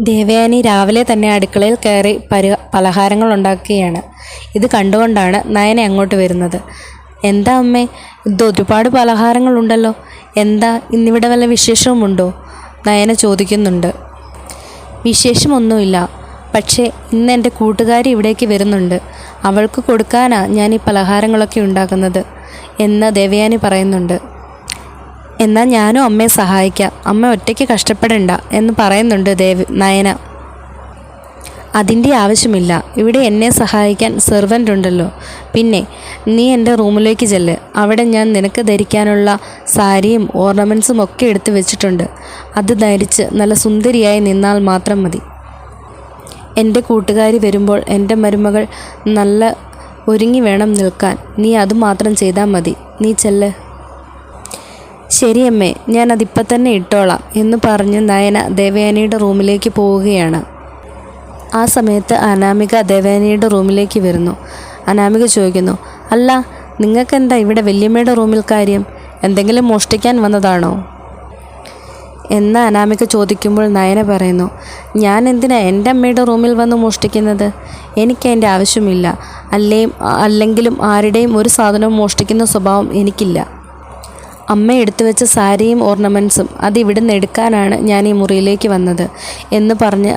ദേവയാനി രാവിലെ തന്നെ അടുക്കളയിൽ കയറി പരി പലഹാരങ്ങൾ ഉണ്ടാക്കുകയാണ്. ഇത് കണ്ടുകൊണ്ടാണ് നയന അങ്ങോട്ട് വരുന്നത്. എന്താ അമ്മേ ഇത് ഒരുപാട് പലഹാരങ്ങളുണ്ടല്ലോ എന്താ ഇന്നിവിടെ വല്ല വിശേഷവുമുണ്ടോ? നയന ചോദിക്കുന്നുണ്ട്. വിശേഷമൊന്നുമില്ല. പക്ഷേ ഇന്ന് എന്റെ കൂട്ടുകാരി ഇവിടേക്ക് വരുന്നുണ്ട്. അവൾക്ക് കൊടുക്കാനാണ് ഞാൻ ഈ പലഹാരങ്ങളൊക്കെ ഉണ്ടാക്കുന്നത് എന്ന് ദേവയാനി പറയുന്നുണ്ട്. എന്നാൽ ഞാനും അമ്മയെ സഹായിക്കാം. അമ്മ ഒറ്റയ്ക്ക് കഷ്ടപ്പെടണ്ട എന്ന് പറയുന്നുണ്ട് ദേവി നയന. അതിന്റെ ആവശ്യമില്ല. ഇവിടെ എന്നെ സഹായിക്കാൻ സെർവന്റ് ഉണ്ടല്ലോ. പിന്നെ നീ എന്റെ റൂമിലേക്ക് ചെല്ല്. അവിടെ ഞാൻ നിനക്ക് ധരിക്കാനുള്ള സാരിയും ഓർണമെന്റ്സും ഒക്കെ എടുത്ത് വെച്ചിട്ടുണ്ട്. അത് ധരിച്ച് നല്ല സുന്ദരിയായി നിന്നാൽ മാത്രം മതി. എന്റെ കൂട്ടുകാരി വരുമ്പോൾ എന്റെ മരുമകൾ നല്ല ഒരുങ്ങി വേണം നിൽക്കാൻ. നീ അതുമാത്രം ചെയ്താൽ മതി. നീ ചെല്ല്. ശരിയമ്മേ ഞാനതിപ്പം തന്നെ ഇട്ടോളാം എന്ന് പറഞ്ഞ് നയന ദേവയാനിയുടെ റൂമിലേക്ക് പോവുകയാണ്. ആ സമയത്ത് അനാമിക ദേവയാനിയുടെ റൂമിലേക്ക് വരുന്നു. അനാമിക ചോദിക്കുന്നു അല്ല നിങ്ങൾക്കെന്താ ഇവിടെ വല്യമ്മയുടെ റൂമിൽ കാര്യം? എന്തെങ്കിലും മോഷ്ടിക്കാൻ വന്നതാണോ? എന്ന് അനാമിക ചോദിക്കുമ്പോൾ നയന പറയുന്നു ഞാൻ എന്തിനാ എന്റെ അമ്മയുടെ റൂമിൽ വന്ന് മോഷ്ടിക്കുന്നത്? എനിക്ക് അതിന്റെ ആവശ്യമില്ല. അല്ലേ അല്ലെങ്കിലും ആരുടെയും ഒരു സാധനവും മോഷ്ടിക്കുന്ന സ്വഭാവം എനിക്കില്ല. അമ്മ എടുത്തു വെച്ച സാരിയും ഓർണമെന്റ്സും അത് ഇവിടുന്ന് എടുക്കാനാണ് ഞാൻ ഈ മുറിയിലേക്ക് വന്നത് എന്ന് പറഞ്ഞ്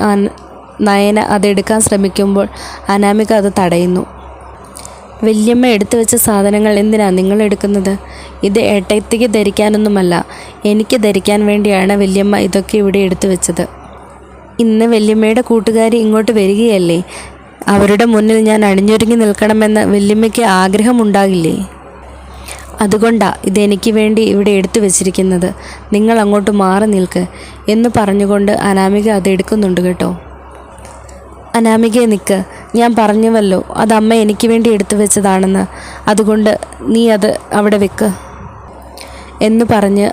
നയന അതെടുക്കാൻ ശ്രമിക്കുമ്പോൾ അനാമിക അത് തടയുന്നു. വല്യമ്മ എടുത്തു വെച്ച സാധനങ്ങൾ എന്തിനാണ് നിങ്ങൾ എടുക്കുന്നത്? ഇത് ഏട്ടത്തിക്ക് ധരിക്കാനൊന്നുമല്ല. എനിക്ക് ധരിക്കാൻ വേണ്ടിയാണ് വല്യമ്മ ഇതൊക്കെ ഇവിടെ എടുത്തു വെച്ചത്. ഇന്ന് വല്യമ്മയുടെ കൂട്ടുകാരി ഇങ്ങോട്ട് വരികയല്ലേ? അവരുടെ മുന്നിൽ ഞാൻ അണിഞ്ഞൊരുങ്ങി നിൽക്കണമെന്ന് വല്യമ്മയ്ക്ക് ആഗ്രഹമുണ്ടാകില്ലേ? അതുകൊണ്ടാ ഇതെനിക്ക് വേണ്ടി ഇവിടെ എടുത്തു വെച്ചിരിക്കുന്നത്. നിങ്ങൾ അങ്ങോട്ട് മാറി നിൽക്ക് എന്ന് പറഞ്ഞുകൊണ്ട് അനാമിക അത് എടുക്കുന്നുണ്ട് കേട്ടോ. അനാമികയെ നിൽക്ക് ഞാൻ പറഞ്ഞുവല്ലോ അത് അമ്മ എനിക്ക് വേണ്ടി എടുത്തു വെച്ചതാണെന്ന്. അതുകൊണ്ട് നീ അത് അവിടെ വെക്ക്. എന്ന് പറഞ്ഞ്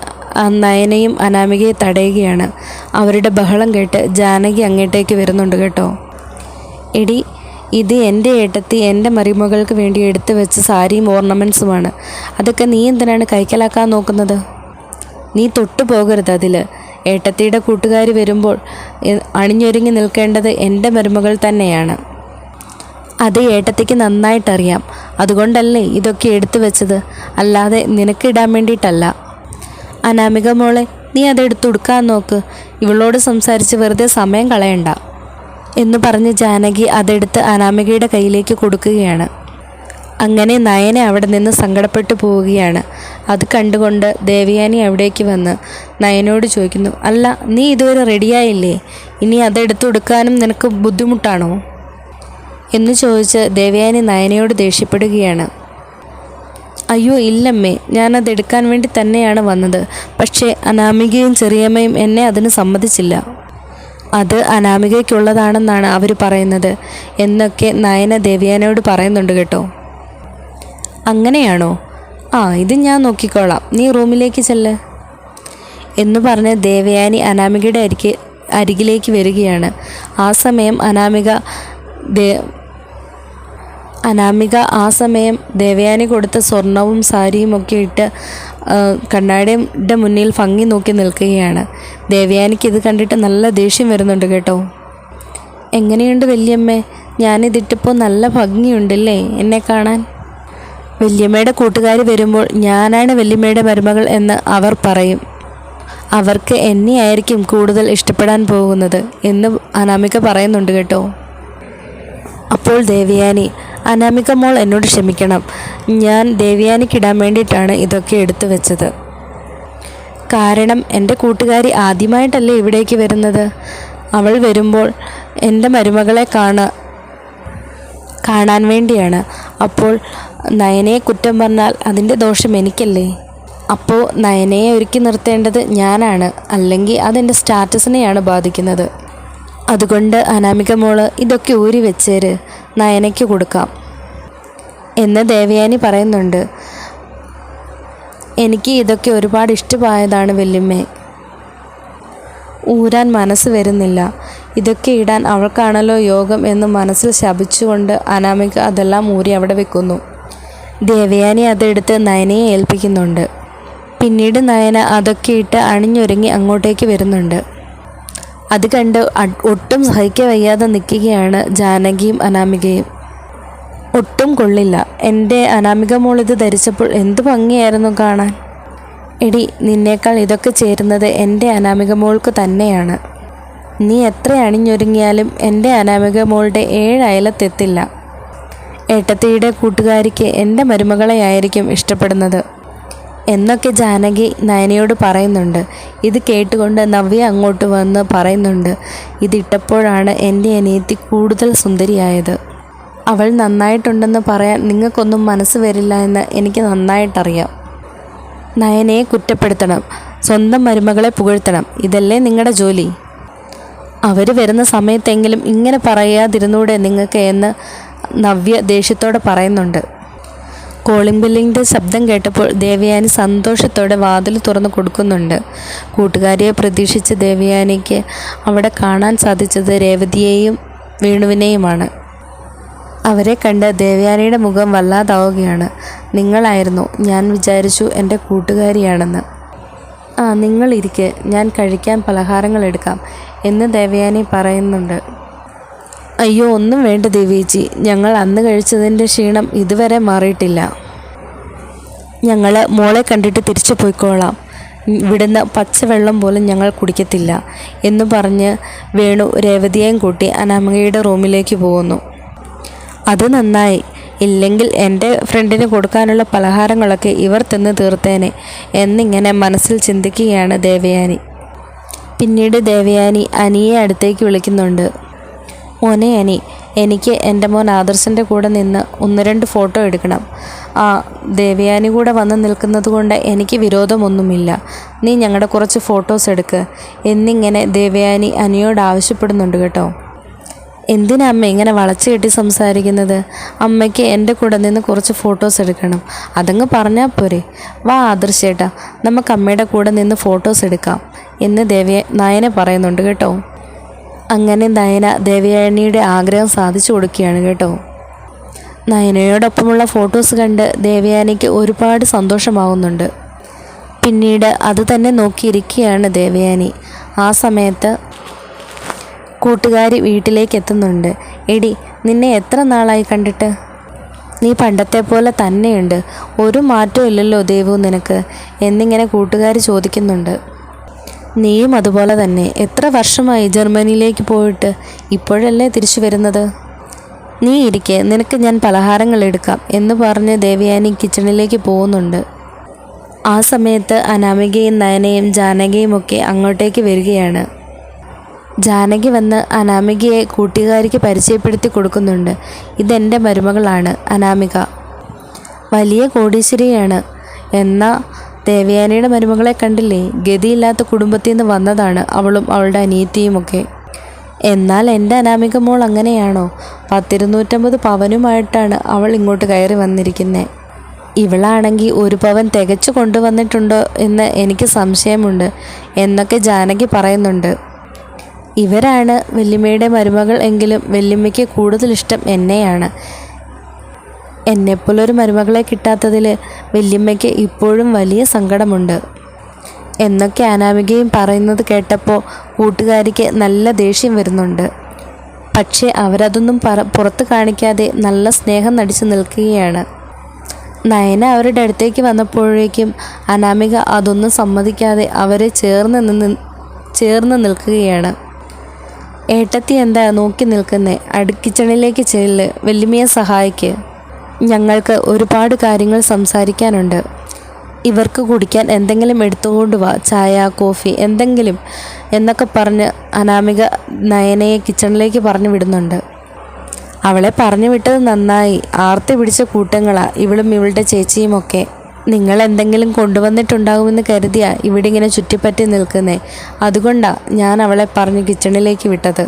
നയനയും അനാമികയെ തടയുകയാണ്. അവരുടെ ബഹളം കേട്ട് ജാനകി അങ്ങോട്ടേക്ക് വരുന്നുണ്ട് കേട്ടോ. എടി ഇത് എന്റെ ഏട്ടത്തി എന്റെ മരുമകൾക്ക് വേണ്ടി എടുത്തു വെച്ച സാരിയും ഓർണമെന്റ്സുമാണ് അതൊക്കെ നീ എന്തിനാണ് കൈക്കലാക്കാൻ നോക്കുന്നത്? നീ തൊട്ടു പോകരുത് അതിൽ ഏട്ടത്തിയുടെ കൂട്ടുകാർ വരുമ്പോൾ അണിഞ്ഞൊരുങ്ങി നിൽക്കേണ്ടത് എന്റെ മരുമകൾ തന്നെയാണ്. അത് ഏട്ടത്തിക്ക് നന്നായിട്ടറിയാം. അതുകൊണ്ടല്ലേ ഇതൊക്കെ എടുത്തു വെച്ചത്. അല്ലാതെ നിനക്കിടാൻ വേണ്ടിയിട്ടല്ല. അനാമിക മോളെ നീ അതെടുത്ത് കൊടുക്കാൻ നോക്ക്. ഇവളോട് സംസാരിച്ച് വെറുതെ സമയം കളയണ്ട. എന്ന് പറഞ്ഞ് ജാനകി അതെടുത്ത് അനാമികയുടെ കയ്യിലേക്ക് കൊടുക്കുകയാണ്. അങ്ങനെ നയനെ അവിടെ നിന്ന് സങ്കടപ്പെട്ടു പോവുകയാണ്. അത് കണ്ടുകൊണ്ട് ദേവയാനി അവിടേക്ക് വന്ന് നയനോട് ചോദിക്കുന്നു അല്ല നീ ഇതുവരെ റെഡിയായില്ലേ? ഇനി അതെടുത്ത് കൊടുക്കാനും നിനക്ക് ബുദ്ധിമുട്ടാണോ? എന്ന് ചോദിച്ച് ദേവയാനി നയനയോട് ദേഷ്യപ്പെടുകയാണ്. അയ്യോ ഇല്ലമ്മേ ഞാനത് എടുക്കാൻ വേണ്ടി തന്നെയാണ് വന്നത്. പക്ഷേ അനാമികയും ചെറിയമ്മയും എന്നെ അതിന് സമ്മതിച്ചില്ല. അത് അനാമികയ്ക്കുള്ളതാണെന്നാണ് അവർ പറയുന്നത് എന്നൊക്കെ നയന ദേവ്യാനയോട് പറയുന്നുണ്ട് കേട്ടോ. അങ്ങനെയാണോ? ആ ഇത് ഞാൻ നോക്കിക്കോളാം. നീ റൂമിലേക്ക് ചെല്ല്. എന്ന് പറഞ്ഞ് ദേവയാനി അനാമികയുടെ അരികെ അരികിലേക്ക് വരികയാണ്. ആ സമയം അനാമിക ദേ അനാമിക ആ സമയം ദേവയാനി കൊടുത്ത സ്വർണവും സാരിയും ഒക്കെ ഇട്ട് കണ്ണാടിയുടെ മുന്നിൽ ഭംഗി നോക്കി നിൽക്കുകയാണ്. ദേവയാനിക്ക് ഇത് കണ്ടിട്ട് നല്ല ദേഷ്യം വരുന്നുണ്ട് കേട്ടോ. എങ്ങനെയുണ്ട് വല്യമ്മേ? ഞാനിതിട്ടിപ്പോൾ നല്ല ഭംഗിയുണ്ടല്ലേ എന്നെ കാണാൻ? വല്യമ്മയുടെ കൂട്ടുകാർ വരുമ്പോൾ ഞാനാണ് വല്യമ്മയുടെ മരുമകൾ എന്ന് അവർ പറയും. അവർക്ക് എന്നെയായിരിക്കും കൂടുതൽ ഇഷ്ടപ്പെടാൻ പോകുന്നത് എന്ന് അനാമിക പറയുന്നുണ്ട് കേട്ടോ. അപ്പോൾ ദേവയാനി അനാമിക മോൾ എന്നോട് ക്ഷമിക്കണം. ഞാൻ ദേവ്യാനിക്കിടാൻ വേണ്ടിയിട്ടാണ് ഇതൊക്കെ എടുത്തു വെച്ചത്. കാരണം എന്റെ കൂട്ടുകാരി ആദ്യമായിട്ടല്ലേ ഇവിടേക്ക് വരുന്നത്? അവൾ വരുമ്പോൾ എന്റെ മരുമകളെ കാണ കാണാൻ വേണ്ടിയാണ്. അപ്പോൾ നയനയെ കുറ്റം പറഞ്ഞാൽ അതിന്റെ ദോഷം എനിക്കല്ലേ? അപ്പോൾ നയനയെ ഒരുക്കി നിർത്തേണ്ടത് ഞാനാണ്. അല്ലെങ്കിൽ അതെന്റെ സ്റ്റാറ്റസിനെയാണ് ബാധിക്കുന്നത്. അതുകൊണ്ട് അനാമിക മോൾ ഇതൊക്കെ ഊരി വെച്ചേര് നയനയ്ക്ക് കൊടുക്കാം. എന്ന് ദേവയാനി പറയുന്നുണ്ട്. എനിക്ക് ഇതൊക്കെ ഒരുപാട് ഇഷ്ടമായതാണ് വല്യമ്മേ. ഊരാൻ മനസ്സ് വരുന്നില്ല. ഇതൊക്കെ ഇടാൻ അവൾക്കാണല്ലോ യോഗം എന്ന് മനസ്സിൽ ശപിച്ചുകൊണ്ട് അനാമിക അതെല്ലാം ഊരി അവിടെ വെക്കുന്നു. ദേവയാനി അതെടുത്ത് നയനയെ ഏൽപ്പിക്കുന്നുണ്ട്. പിന്നീട് നയന അതൊക്കെ ഇട്ട് അണിഞ്ഞൊരുങ്ങി അങ്ങോട്ടേക്ക് വരുന്നുണ്ട്. അത് കണ്ട് ഒട്ടും സഹിക്കാൻ വയ്യാതെ നിൽക്കുകയാണ് ജാനകിയും അനാമികയും. ഒട്ടും കൊള്ളില്ല. എന്റെ അനാമിക മോൾ ധരിച്ചപ്പോൾ എന്ത് ഭംഗിയായിരുന്നു കാണാൻ. എടി നിന്നേക്കാൾ ഇതൊക്കെ ചേരുന്നത് എന്റെ അനാമിക മോൾക്ക് തന്നെയാണ്. നീ എത്ര അണിഞ്ഞൊരുങ്ങിയാലും എന്റെ അനാമിക മോളുടെ ഏഴ് അയലത്തെത്തില്ല ഏട്ടത്തിയുടെ കൂട്ടുകാരിക്ക് എന്റെ മരുമകളെയായിരിക്കും ഇഷ്ടപ്പെടുന്നത്. എന്നൊക്കെ ജാനകി നയനയോട് പറയുന്നുണ്ട്. ഇത് കേട്ടുകൊണ്ട് നവ്യ അങ്ങോട്ട് വന്ന് പറയുന്നുണ്ട്. ഇതിട്ടപ്പോഴാണ് എന്റെ അനിയത്തി കൂടുതൽ സുന്ദരിയായത്. അവൾ നന്നായിട്ടുണ്ടെന്ന് പറയാൻ നിങ്ങൾക്കൊന്നും മനസ്സ് വരില്ല എന്ന് എനിക്ക് നന്നായിട്ടറിയാം. നയനയെ കുറ്റപ്പെടുത്തണം. സ്വന്തം മരുമകളെ പുകഴ്ത്തണം. ഇതല്ലേ നിങ്ങളുടെ ജോലി? അവർ വരുന്ന സമയത്തെങ്കിലും ഇങ്ങനെ പറയാതിരുന്നൂടെ നിങ്ങൾക്ക് എന്ന് നവ്യ ദേഷ്യത്തോടെ പറയുന്നുണ്ട്. കോളിംഗ് ബില്ലിന്റെ ശബ്ദം കേട്ടപ്പോൾ ദേവയാനി സന്തോഷത്തോടെ വാതിൽ തുറന്നു കൊടുക്കുന്നുണ്ട്. കൂട്ടുകാരിയെ പ്രതീക്ഷിച്ച ദേവയാനിക്ക് അവിടെ കാണാൻ സാധിച്ചത് രേവതിയെയും വേണുവിനെയുമാണ്. അവരെ കണ്ട് ദേവയാനിയുടെ മുഖം വല്ലാതാവുകയാണ്. നിങ്ങളായിരുന്നു. ഞാൻ വിചാരിച്ചു എന്റെ കൂട്ടുകാരിയാണെന്ന്. ആ നിങ്ങളിരിക്കെ. ഞാൻ കഴിക്കാൻ പലഹാരങ്ങൾ എടുക്കാം എന്ന് ദേവയാനി പറയുന്നുണ്ട്. അയ്യോ ഒന്നും വേണ്ട ദേവിയേച്ചി. ഞങ്ങൾ അന്ന് കഴിച്ചതിന്റെ ക്ഷീണം ഇതുവരെ മാറിയിട്ടില്ല. ഞങ്ങൾ മോളെ കണ്ടിട്ട് തിരിച്ചു പോയിക്കോളാം. ഇവിടുന്ന് പച്ചവെള്ളം പോലും ഞങ്ങൾ കുടിക്കത്തില്ല എന്ന് പറഞ്ഞ് വേണു രേവതിയെയും കൂട്ടി അനാമികയുടെ റൂമിലേക്ക് പോകുന്നു. അത് നന്നായി. ഇല്ലെങ്കിൽ എന്റെ ഫ്രണ്ടിന് കൊടുക്കാനുള്ള പലഹാരങ്ങളൊക്കെ ഇവർ തിന്ന് തീർത്തേനെ എന്നിങ്ങനെ മനസ്സിൽ ചിന്തിക്കുകയാണ് ദേവയാനി. പിന്നീട് ദേവയാനി അനിയെ അടുത്തേക്ക് വിളിക്കുന്നുണ്ട്. മോനെ അനി എനിക്ക് എന്റെ മോൻ ആദർശന്റെ കൂടെ നിന്ന് ഒന്ന് രണ്ട് ഫോട്ടോ എടുക്കണം. ആ ദേവയാനി കൂടെ വന്ന് നിൽക്കുന്നത് കൊണ്ട് എനിക്ക് വിരോധമൊന്നുമില്ല. നീ ഞങ്ങളുടെ കുറച്ച് ഫോട്ടോസ് എടുക്ക്. എന്നിങ്ങനെ ദേവയാനി അനിയോട് ആവശ്യപ്പെടുന്നുണ്ട് കേട്ടോ. എന്തിനാ അമ്മ ഇങ്ങനെ വളച്ചു കെട്ടി സംസാരിക്കുന്നത്? അമ്മയ്ക്ക് എന്റെ കൂടെ നിന്ന് കുറച്ച് ഫോട്ടോസ് എടുക്കണം. അതങ്ങ് പറഞ്ഞാൽ പോരെ. വാ ആദർശേട്ടാ നമുക്ക് അമ്മയുടെ കൂടെ നിന്ന് ഫോട്ടോസ് എടുക്കാം. എന്ന് ദേവയ നായനെ പറയുന്നുണ്ട് കേട്ടോ. അങ്ങനെ നയന ദേവയാനിയുടെ ആഗ്രഹം സാധിച്ചു കൊടുക്കുകയാണ് കേട്ടോ. നയനയോടൊപ്പമുള്ള ഫോട്ടോസ് കണ്ട് ദേവയാനിക്ക് ഒരുപാട് സന്തോഷമാവുന്നുണ്ട്. പിന്നീട് അത് തന്നെ നോക്കിയിരിക്കുകയാണ് ദേവയാനി. ആ സമയത്ത് കൂട്ടുകാരി വീട്ടിലേക്ക് എത്തുന്നുണ്ട്. എടി നിന്നെ എത്ര നാളായി കണ്ടിട്ട്? നീ പണ്ടത്തെ പോലെ തന്നെയുണ്ട്. ഒരു മാറ്റവും ഇല്ലല്ലോ ദേവു നിനക്ക്. എന്നിങ്ങനെ കൂട്ടുകാർ ചോദിക്കുന്നുണ്ട്. നീയും അതുപോലെ തന്നെ. എത്ര വർഷമായി ജർമ്മനിയിലേക്ക് പോയിട്ട് ഇപ്പോഴല്ലേ തിരിച്ചു വരുന്നത്? നീ ഇരിക്കെ നിനക്ക് ഞാൻ പലഹാരങ്ങൾ എടുക്കാം എന്ന് പറഞ്ഞ് ദേവയാനി കിച്ചണിലേക്ക് പോകുന്നുണ്ട്. ആ സമയത്ത് അനാമികയും നയനയും ജാനകിയും ഒക്കെ അങ്ങോട്ടേക്ക് വരികയാണ്. ജാനകി വന്ന് അനാമികയെ കൂട്ടുകാരിക്ക് പരിചയപ്പെടുത്തി കൊടുക്കുന്നുണ്ട്. ഇതെന്റെ മരുമകളാണ് അനാമിക. വലിയ കോടീശ്വരിയാണ്. എന്നാൽ ദേവയാനിയുടെ മരുമകളെ കണ്ടില്ലേ? ഗതിയില്ലാത്ത കുടുംബത്തിൽ നിന്ന് വന്നതാണ് അവളും അവളുടെ അനിയത്തിയുമൊക്കെ. എന്നാൽ എന്റെ അനാമിക മോൾ അങ്ങനെയാണോ? പത്തിരുന്നൂറ്റമ്പത് പവനുമായിട്ടാണ് അവൾ ഇങ്ങോട്ട് കയറി വന്നിരിക്കുന്നത് ഇവളാണെങ്കിൽ ഒരു പവൻ തികച്ചു കൊണ്ടുവന്നിട്ടുണ്ടോ എന്ന് എനിക്ക് സംശയമുണ്ട് എന്നൊക്കെ ജാനകി പറയുന്നുണ്ട്. ഇവരാണ് വല്യമ്മയുടെ മരുമകൾ എങ്കിലും വല്യമ്മയ്ക്ക് കൂടുതൽ ഇഷ്ടം എന്നെയാണ്. എന്നെപ്പോലൊരു മരുമകളെ കിട്ടാത്തതിൽ വല്യമ്മയ്ക്ക് ഇപ്പോഴും വലിയ സങ്കടമുണ്ട്. എന്നൊക്കെ അനാമികയും പറയുന്നത് കേട്ടപ്പോൾ കൂട്ടുകാരിക്ക് നല്ല ദേഷ്യം വരുന്നുണ്ട്. പക്ഷേ അവരതൊന്നും പറ പുറത്ത് കാണിക്കാതെ നല്ല സ്നേഹം നടിച്ചു നിൽക്കുകയാണ്. നയന അവരുടെ അടുത്തേക്ക് വന്നപ്പോഴേക്കും അനാമിക അതൊന്നും സമ്മതിക്കാതെ അവരെ ചേർന്ന് നിന്ന് ചേർന്ന് നിൽക്കുകയാണ്. ഏട്ടത്തി എന്താ നോക്കി നിൽക്കുന്നേ? അടുക്കിച്ചണിലേക്ക് ചെല്ല് വല്യമ്മയെ സഹായിക്ക്. ഞങ്ങൾക്ക് ഒരുപാട് കാര്യങ്ങൾ സംസാരിക്കാനുണ്ട്. ഇവർക്ക് കുടിക്കാൻ എന്തെങ്കിലും എടുത്തുകൊണ്ട് വാ. ചായ കോഫി എന്തെങ്കിലും എന്നൊക്കെ പറഞ്ഞ് അനാമിക നയനയെ കിച്ചണിലേക്ക് പറഞ്ഞു വിടുന്നുണ്ട്. അവളെ പറഞ്ഞു വിട്ടത് നന്നായി. ആർത്തി പിടിച്ച കൂട്ടങ്ങളാ. ഇവളും ഇവളുടെ ചേച്ചിയുമൊക്കെ നിങ്ങൾ എന്തെങ്കിലും കൊണ്ടുവന്നിട്ടുണ്ടാകുമെന്ന് കരുതിയാ ഇവിടെ ഇങ്ങനെ ചുറ്റിപ്പറ്റി നിൽക്കുന്നേ. അതുകൊണ്ടാ ഞാൻ അവളെ പറഞ്ഞ് കിച്ചണിലേക്ക് വിട്ടത്.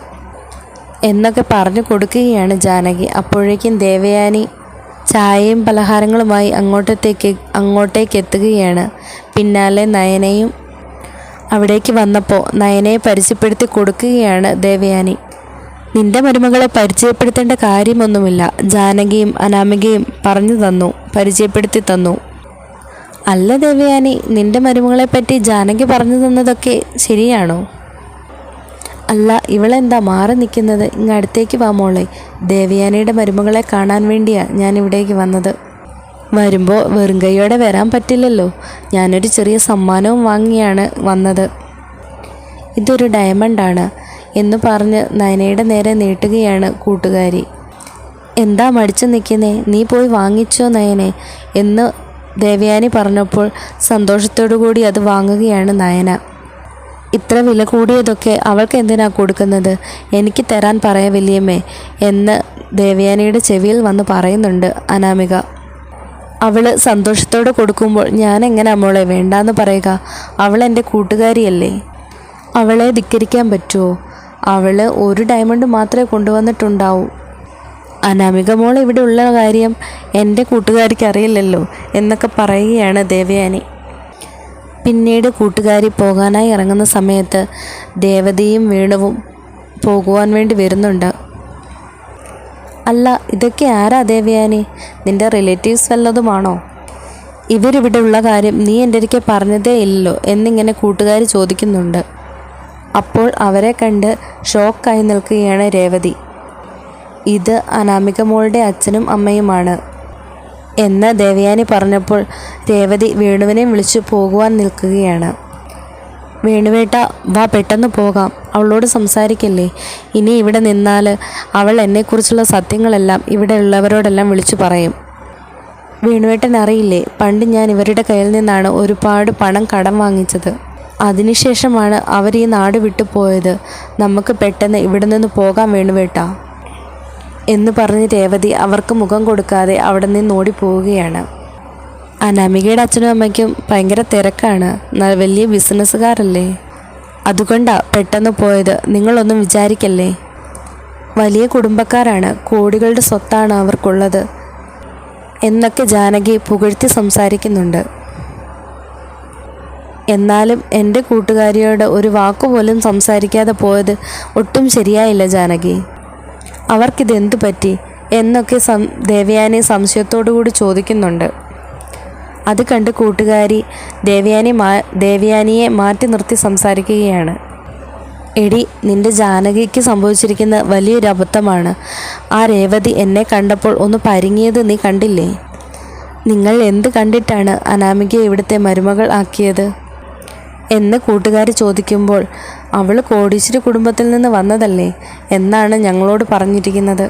എന്നൊക്കെ പറഞ്ഞു കൊടുക്കുകയാണ് ജാനകി. അപ്പോഴേക്കും ദേവയാനി ചായയും പലഹാരങ്ങളുമായി അങ്ങോട്ടത്തേക്ക് അങ്ങോട്ടേക്ക് എത്തുകയാണ് പിന്നാലെ നയനയും അവിടേക്ക് വന്നപ്പോൾ നയനയെ പരിചയപ്പെടുത്തി കൊടുക്കുകയാണ് ദേവയാനി. നിന്റെ മരുമകളെ പരിചയപ്പെടുത്തേണ്ട കാര്യമൊന്നുമില്ല. ജാനകിയും അനാമികയും പറഞ്ഞു തന്നു പരിചയപ്പെടുത്തി തന്നു. അല്ല ദേവയാനി നിന്റെ മരുമകളെപ്പറ്റി ജാനകി പറഞ്ഞു തന്നതൊക്കെ ശരിയാണോ? അല്ല ഇവളെന്താ മാറി നിൽക്കുന്നത്? ഇങ്ങ് അടുത്തേക്ക് വാ മോളെ. ദേവയാനിയുടെ മരുമകളെ കാണാൻ വേണ്ടിയാണ് ഞാൻ ഇവിടേക്ക് വന്നത്. വരുമ്പോൾ വെറും കൈയോടെ വരാൻ പറ്റില്ലല്ലോ. ഞാനൊരു ചെറിയ സമ്മാനവും വാങ്ങിയാണ് വന്നത്. ഇതൊരു ഡയമണ്ടാണ് എന്ന് പറഞ്ഞ് നയനയുടെ നേരെ നീട്ടുകയാണ് കൂട്ടുകാരി. എന്താ മടിച്ചു നിൽക്കുന്നേ? നീ പോയി വാങ്ങിച്ചോ നയനെ എന്ന് ദേവയാനി പറഞ്ഞപ്പോൾ സന്തോഷത്തോടു കൂടി അത് വാങ്ങുകയാണ് നയന. ഇത്ര വില കൂടിയതൊക്കെ അവൾക്ക് എന്തിനാ കൊടുക്കുന്നത്? എനിക്ക് തരാൻ പറയ വലിയമ്മേ എന്ന് ദേവയാനിയുടെ ചെവിയിൽ വന്ന് പറയുന്നുണ്ട് അനാമിക. അവൾ സന്തോഷത്തോടെ കൊടുക്കുമ്പോൾ ഞാൻ എങ്ങനെ മോളെ വേണ്ടാന്ന് പറയുക? അവൾ എന്റെ കൂട്ടുകാരിയല്ലേ. അവളെ ധിക്കരിക്കാൻ പറ്റുമോ അവൾ ഒരു ഡയമണ്ട് മാത്രമേ കൊണ്ടുവന്നിട്ടുണ്ടാവൂ. അനാമിക മോൾ ഇവിടെ ഉള്ള കാര്യം എന്റെ കൂട്ടുകാരിക്ക് അറിയില്ലല്ലോ എന്നൊക്കെ പറയുകയാണ് ദേവയാനി. പിന്നീട് കൂട്ടുകാരി പോകാനായി ഇറങ്ങുന്ന സമയത്ത് ദേവതയും വീണവും പോകുവാൻ വേണ്ടി വരുന്നുണ്ട്. അല്ല ഇതൊക്കെ ആരാ ദേവയാനി? നിന്റെ റിലേറ്റീവ്സ് വല്ലതുമാണോ? ഇവരിവിടെ ഉള്ള കാര്യം നീ എന്റെ ഒരിക്കൽ പറഞ്ഞതേ ഇല്ലല്ലോ എന്നിങ്ങനെ കൂട്ടുകാർ ചോദിക്കുന്നുണ്ട്. അപ്പോൾ അവരെ കണ്ട് ഷോക്കായി നിൽക്കുകയാണ് രേവതി. ഇത് അനാമിക മോളുടെ അച്ഛനും അമ്മയുമാണ്. എന്ന് ദേവയാനി പറഞ്ഞപ്പോൾ രേവതി വേണുവിനെ വിളിച്ചു പോകുവാൻ നിൽക്കുകയാണ്. വേണുവേട്ട വാ പെട്ടെന്ന് പോകാം. അവളോട് സംസാരിക്കല്ലേ? ഇനി ഇവിടെ നിന്നാൽ അവൾ എന്നെക്കുറിച്ചുള്ള സത്യങ്ങളെല്ലാം ഇവിടെ ഉള്ളവരോടെല്ലാം വിളിച്ചു പറയും. വേണുവേട്ടൻ അറിയില്ലേ? പണ്ട് ഞാൻ ഇവരുടെ കയ്യിൽ നിന്നാണ് ഒരുപാട് പണം കടം വാങ്ങിച്ചത്. അതിനുശേഷമാണ് അവർ ഈ നാട് വിട്ടുപോയത്. നമുക്ക് പെട്ടെന്ന് ഇവിടെ നിന്ന് പോകാൻ വേണുവേട്ട. എന്ന് പറഞ്ഞ് രേവതി അവർക്ക് മുഖം കൊടുക്കാതെ അവിടെ നിന്ന് ഓടിപ്പോവുകയാണ്. അനാമികയുടെ അച്ഛനും അമ്മയ്ക്കും ഭയങ്കര തിരക്കാണ്. വലിയ ബിസിനസ്സുകാരല്ലേ? അതുകൊണ്ടാ പെട്ടെന്ന് പോയത്. നിങ്ങളൊന്നും വിചാരിക്കല്ലേ? വലിയ കുടുംബക്കാരാണ്. കോടികളുടെ സ്വത്താണ് അവർക്കുള്ളത്. എന്നൊക്കെ ജാനകി പുകഴ്ത്തി സംസാരിക്കുന്നുണ്ട്. എന്നാലും എന്റെ കൂട്ടുകാരിയോട് ഒരു വാക്കുപോലും സംസാരിക്കാതെ പോയത് ഒട്ടും ശരിയായില്ല ജാനകി. അവർക്കിതെന്തു പറ്റി? എന്നൊക്കെ സം ദേവയാനി സംശയത്തോടു കൂടി ചോദിക്കുന്നുണ്ട്. അത് കണ്ട് കൂട്ടുകാരി ദേവയാനി മാ ദേവയാനിയെ മാറ്റി നിർത്തി സംസാരിക്കുകയാണ്. എടി നിന്റെ ജാനകിക്ക് സംഭവിച്ചിരിക്കുന്ന വലിയൊരു അബദ്ധമാണ്. ആ രേവതി എന്നെ കണ്ടപ്പോൾ ഒന്ന് പരിങ്ങിയത് നീ കണ്ടില്ലേ? നിങ്ങൾ എന്ത് കണ്ടിട്ടാണ് അനാമികയെ ഇവിടുത്തെ മരുമകൾ ആക്കിയത്? എന്ന് കൂട്ടുകാർ ചോദിക്കുമ്പോൾ അവൾ കോടീശ്വരി കുടുംബത്തിൽ നിന്ന് വന്നതല്ലേ? എന്നാണ് ഞങ്ങളോട് പറഞ്ഞിരിക്കുന്നത്.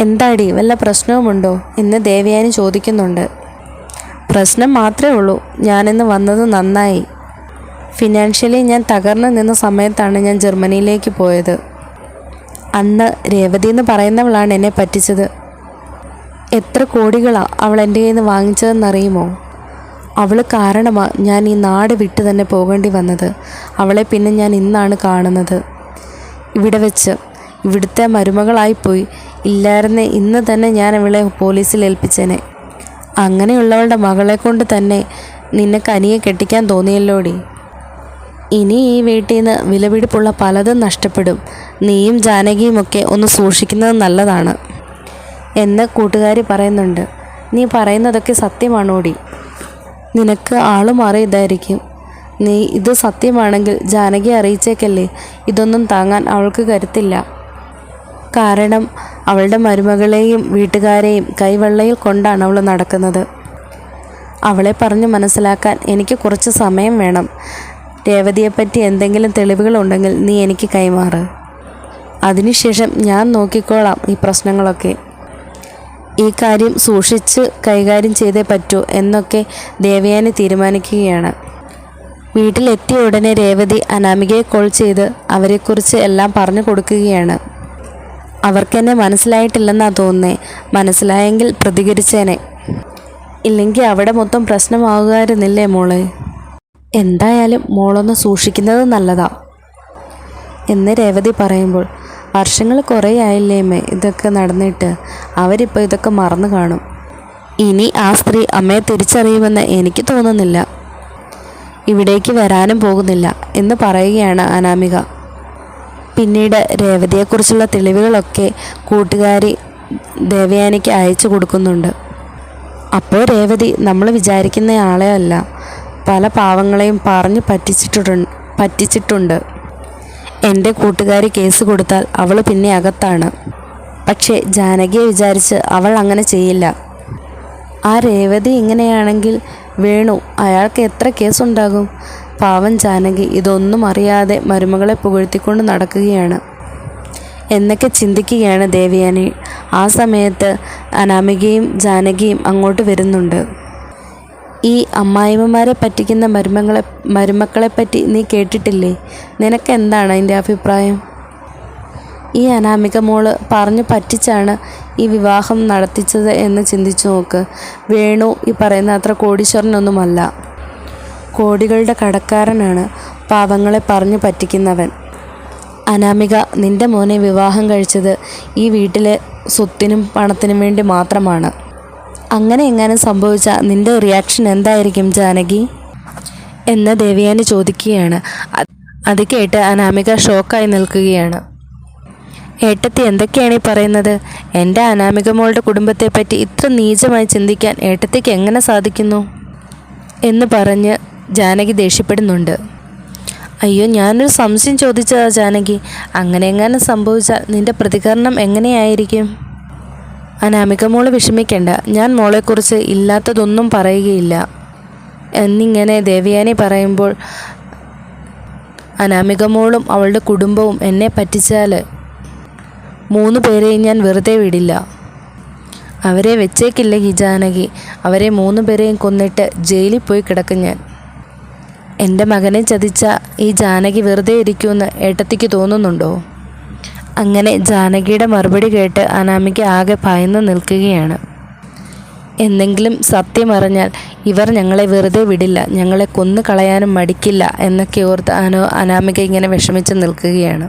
എന്താടി വല്ല പ്രശ്നവുമുണ്ടോ? എന്ന് ദേവയാനി ചോദിക്കുന്നുണ്ട്. പ്രശ്നം മാത്രമേ ഉള്ളൂ. ഞാനിന്ന് വന്നത് നന്നായി. ഫിനാൻഷ്യലി ഞാൻ തകർന്നു നിന്ന സമയത്താണ് ഞാൻ ജർമ്മനിയിലേക്ക് പോയത്. അന്ന് രേവതി എന്ന് പറയുന്നവളാണ് എന്നെ പറ്റിച്ചത്. എത്ര കോടികളാണ് അവൾ എന്റെ കയ്യിൽ നിന്ന് വാങ്ങിച്ചതെന്നറിയുമോ? അവൾ കാരണമാണ് ഞാൻ ഈ നാട് വിട്ട് തന്നെ പോകേണ്ടി വന്നത്. അവളെ പിന്നെ ഞാൻ ഇന്നാണ് കാണുന്നത്. ഇവിടെ വെച്ച് ഇവിടുത്തെ മരുമകളായിപ്പോയി ഇല്ലായിരുന്നേ ഇന്ന് തന്നെ ഞാൻ അവളെ പോലീസിൽ ഏൽപ്പിച്ചേനെ. അങ്ങനെയുള്ളവളുടെ മകളെ കൊണ്ട് തന്നെ നിനക്ക് കനിയെ കെട്ടിക്കാൻ തോന്നിയല്ലോടി? ഇനി ഈ വീട്ടിൽ നിന്ന് വിലപിടിപ്പുള്ള പലതും നഷ്ടപ്പെടും. നീയും ജാനകിയും ഒക്കെ ഒന്ന് സൂക്ഷിക്കുന്നത് നല്ലതാണ്. എന്ന് കൂട്ടുകാരി പറയുന്നുണ്ട്. നീ പറയുന്നതൊക്കെ സത്യമാണോടി? നിനക്ക് ആൾ മാറി ഇതായിരിക്കും നീ ഇത് സത്യമാണെങ്കിൽ ജാനകി അറിയിച്ചേക്കല്ലേ? ഇതൊന്നും താങ്ങാൻ അവൾക്ക് കരുത്തില്ല. കാരണം അവളുടെ മരുമകളെയും വീട്ടുകാരെയും കൈവെള്ളയിൽ കൊണ്ടാണ് അവൾ നടക്കുന്നത്. അവളെ പറഞ്ഞ് മനസ്സിലാക്കാൻ എനിക്ക് കുറച്ച് സമയം വേണം. രേവതിയെപ്പറ്റി എന്തെങ്കിലും തെളിവുകളുണ്ടെങ്കിൽ നീ എനിക്ക് കൈമാറ്. അതിനുശേഷം ഞാൻ നോക്കിക്കോളാം ഈ പ്രശ്നങ്ങളൊക്കെ. ഈ കാര്യം സൂക്ഷിച്ച് കൈകാര്യം ചെയ്തേ പറ്റൂ എന്നൊക്കെ ദേവയാനി തീരുമാനിക്കുകയാണ്. വീട്ടിലെത്തിയ ഉടനെ രേവതി അനാമികയെ കോൾ ചെയ്ത് അവരെക്കുറിച്ച് എല്ലാം പറഞ്ഞു കൊടുക്കുകയാണ്. അവർക്കെന്നെ മനസ്സിലായിട്ടില്ലെന്നാ തോന്നുന്നേ. മനസ്സിലായെങ്കിൽ പ്രതികരിച്ചേനെ. ഇല്ലെങ്കിൽ അവിടെ മൊത്തം പ്രശ്നമാകുമായിരുന്നില്ലേ മോളെ? എന്തായാലും മോളൊന്ന് സൂക്ഷിക്കുന്നത് നല്ലതാ. എന്ന് രേവതി പറയുമ്പോൾ വർഷങ്ങൾ കുറേ ആയില്ലേ അമ്മേ ഇതൊക്കെ നടന്നിട്ട്. അവരിപ്പോൾ ഇതൊക്കെ മറന്നു കാണും. ഇനി ആ സ്ത്രീ അമ്മയെ തിരിച്ചറിയുമെന്ന് എനിക്ക് തോന്നുന്നില്ല. ഇവിടേക്ക് വരാനും പോകുന്നില്ല എന്ന് പറയുകയാണ് അനാമിക. പിന്നീട് രേവതിയെക്കുറിച്ചുള്ള തെളിവുകളൊക്കെ കൂട്ടുകാരി ദേവയാനിക്ക് അയച്ചു കൊടുക്കുന്നുണ്ട്. അപ്പോൾ രേവതി നമ്മൾ വിചാരിക്കുന്ന ആളെ അല്ല പല പാവങ്ങളെയും പറഞ്ഞു പറ്റിച്ചിട്ടുണ്ട് പറ്റിച്ചിട്ടുണ്ട്. എന്റെ കൂട്ടുകാരി കേസ് കൊടുത്താൽ അവൾ പിന്നെ അകത്താണ്. പക്ഷേ ജാനകിയെ വിചാരിച്ച് അവൾ അങ്ങനെ ചെയ്യില്ല. ആ രേവതി ഇങ്ങനെയാണെങ്കിൽ വേണു അയാൾക്ക് എത്ര കേസുണ്ടാകും? പാവം ജാനകി ഇതൊന്നും അറിയാതെ മരുമകളെ പുകഴ്ത്തിക്കൊണ്ട് നടക്കുകയാണ്. എന്നൊക്കെ ചിന്തിക്കുകയാണ് ദേവയാനി. ആ സമയത്ത് അനാമികയും ജാനകിയും അങ്ങോട്ട് വരുന്നുണ്ട്. ഈ അമ്മായിമ്മമാരെ പറ്റിക്കുന്ന മരുമക്കളെ പറ്റി നീ കേട്ടിട്ടില്ലേ? നിനക്ക് എന്താണ് അതിന്റെ അഭിപ്രായം? ഈ അനാമിക മോൾ പറഞ്ഞു പറ്റിച്ചാണ് ഈ വിവാഹം നടത്തിച്ചത് എന്ന് ചിന്തിച്ചു നോക്ക്. വേണു ഈ പറയുന്ന അത്ര കോടീശ്വരനൊന്നുമല്ല. കോടികളുടെ കടക്കാരനാണ് പാവങ്ങളെ പറഞ്ഞു പറ്റിക്കുന്നവൻ. അനാമിക നിന്റെ മോനെ വിവാഹം കഴിച്ചത് ഈ വീട്ടിലെ സ്വത്തിനും പണത്തിനും വേണ്ടി മാത്രമാണ്. അങ്ങനെ എങ്ങാനും സംഭവിച്ച നിന്റെ റിയാക്ഷൻ എന്തായിരിക്കും ജാനകി? എന്ന് ദേവിയാനി ചോദിക്കുകയാണ്. അത് കേട്ട് അനാമിക ഷോക്കായി നിൽക്കുകയാണ്. ഏട്ടത്തി എന്തൊക്കെയാണ് ഈ പറയുന്നത്? എന്റെ അനാമിക മോളുടെ കുടുംബത്തെപ്പറ്റി ഇത്ര നീചമായി ചിന്തിക്കാൻ ഏട്ടത്തിക്ക് എങ്ങനെ സാധിക്കുന്നു? എന്ന് പറഞ്ഞ് ജാനകി ദേഷ്യപ്പെടുന്നുണ്ട്. അയ്യോ ഞാനൊരു സംശയം ചോദിച്ചതാ ജാനകി. അങ്ങനെ എങ്ങനെ സംഭവിച്ചാൽ നിന്റെ പ്രതികരണം എങ്ങനെയായിരിക്കും? അനാമിക മോൾ വിഷമിക്കേണ്ട. ഞാൻ മോളെക്കുറിച്ച് ഇല്ലാത്തതൊന്നും പറയുകയില്ല. എന്നിങ്ങനെ ദേവയാനി പറയുമ്പോൾ അനാമിക മോളും അവളുടെ കുടുംബവും എന്നെ പറ്റിച്ചാൽ മൂന്ന് പേരെയും ഞാൻ വെറുതെ വിടില്ല. അവരെ വെച്ചേക്കില്ല ജാനകി അവരെ മൂന്ന് പേരെയും കൊന്നിട്ട് ജയിലിൽ പോയി കിടക്കും ഞാൻ. എന്റെ മകനെ ചതിച്ച ഈ ജാനകി വെറുതെ ഇരിക്കുമെന്ന് ഏട്ടത്തിക്ക് തോന്നുന്നുണ്ടോ? അങ്ങനെ ജാനകിയുടെ മറുപടി കേട്ട് അനാമിക ആകെ ഭയന്ന് നിൽക്കുകയാണ്. എന്തെങ്കിലും സത്യമറിഞ്ഞാൽ ഇവർ ഞങ്ങളെ വെറുതെ വിടില്ല ഞങ്ങളെ കൊന്നു കളയാനും മടിക്കില്ല എന്നൊക്കെ ഓർത്ത് അനോ അനാമിക ഇങ്ങനെ വിഷമിച്ച് നിൽക്കുകയാണ്.